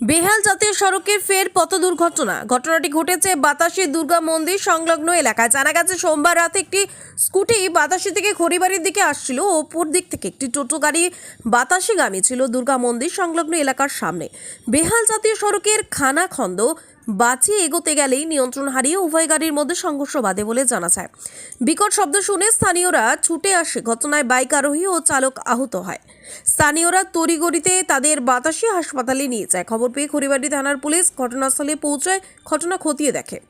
বেহাল জাতীয় সড়কে ফের পথ দুর্ঘটনা ঘটনাটি ঘটেছে বাতাসি দুর্গা মন্দির সংলগ্ন এলাকায়। জানা গেছে, সোমবার রাতে একটি স্কুটি বাতাসি থেকে খড়িবাড়ির দিকে আসছিল ওপর দিক থেকে একটি টোটো গাড়ি বাতাসিগামী ছিল দুর্গা মন্দির সংলগ্ন এলাকার সামনে। বেহাল জাতীয় সড়কের খানাখন্দ বাঁচিয়ে এগোতে গেলেই নিয়ন্ত্রণ হারিয়ে উভয় গাড়ির মধ্যে সংঘর্ষ বাঁধে বলে জানা যায়। বিকট শব্দ শুনে স্থানীয়রা ছুটে আসে। ঘটনায় বাইক আরোহী ও চালক আহত হয়। স্থানীয়রা তড়িগড়িতে তাদের বাতাসি হাসপাতালে নিয়ে যায়। খবর পেয়ে খড়িবাড়ি থানার পুলিশ ঘটনাস্থলে পৌঁছায়, ঘটনা খতিয়ে দেখে।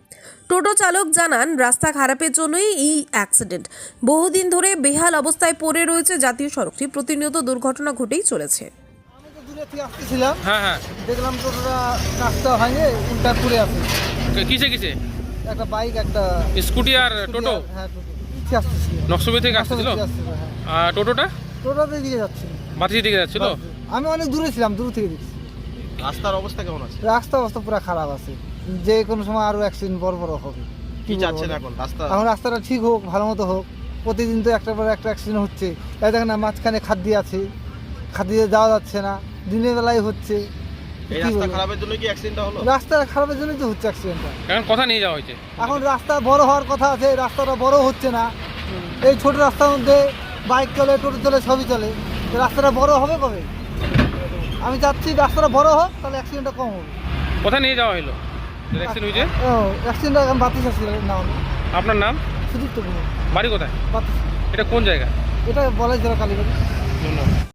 টোটো চালক জানান, রাস্তা খারাপের জন্যই এই অ্যাক্সিডেন্ট। বহুদিন ধরে বেহাল অবস্থায় পড়ে রয়েছে জাতীয় সড়কটি। প্রতিনিয়ত দুর্ঘটনা ঘটেই চলেছে। থেকে আসতেছিলাম হ্যাঁ হ্যাঁ। দেখলাম টোটোটা রাস্তা হয়নি উল্টা ঘুরে আছে কিসে কিসে? একটা বাইক একটা স্কুটি আর টোটো? হ্যাঁ টোটো। পিছিয়ে আসতেছিল। নকশবি থেকে আসতেছিল? হ্যাঁ। আর টোটোটা? টোটোতে দিকে যাচ্ছে। বাতিসি দিকে যাচ্ছিল? আমি অনেক দূরে ছিলাম দূর থেকে দেখছি। রাস্তার অবস্থা কেমন আছে? রাস্তা অবস্থা পুরো খারাপ আছে। যে কোনো সময় আরও অ্যাক্সিডেন্ট বড় বড় হবে। কি চাচ্ছেন এখন? রাস্তা? এখন রাস্তাটা ঠিক হোক ভালো মতো হোক। প্রতিদিন তো একটা পর একটা অ্যাক্সিডেন্ট হচ্ছে। এই দেখেন না মাঝখানে খাদ্য আছে। খাদ দিয়ে যাওয়া যাচ্ছে না দিনের বেলায় হচ্ছে। এই রাস্তা খারাপের জন্য কি অ্যাক্সিডেন্টটা হলো? রাস্তা খারাপের জন্যই তো হচ্ছে অ্যাক্সিডেন্টটা এখন কথা নিয়ে যাওয়া হয়েছে। এখন রাস্তা বড় হওয়ার কথা আছে এই রাস্তাটা বড় হচ্ছে না। এই ছোট রাস্তার মধ্যে বাইক চলে টোটো চলে সবই চলে। রাস্তাটা বড় হবে কবে? আমি চাচ্ছি রাস্তাটা বড় হোক তাহলে অ্যাক্সিডেন্টটা কম হবে। কোথায় নিয়ে যাওয়া হলো? অ্যাক্সিডেন্ট হয়েছে? ও অ্যাক্সিডেন্টটা এখন বাতিস আসছিল না হলে আপনার নাম? সুদীপ্ত কুমার। বাড়ি কোথায়? বাতিস এটা কোন জায়গা? এটা বলাই জেলা কালীবাড়ি। ধন্যবাদ।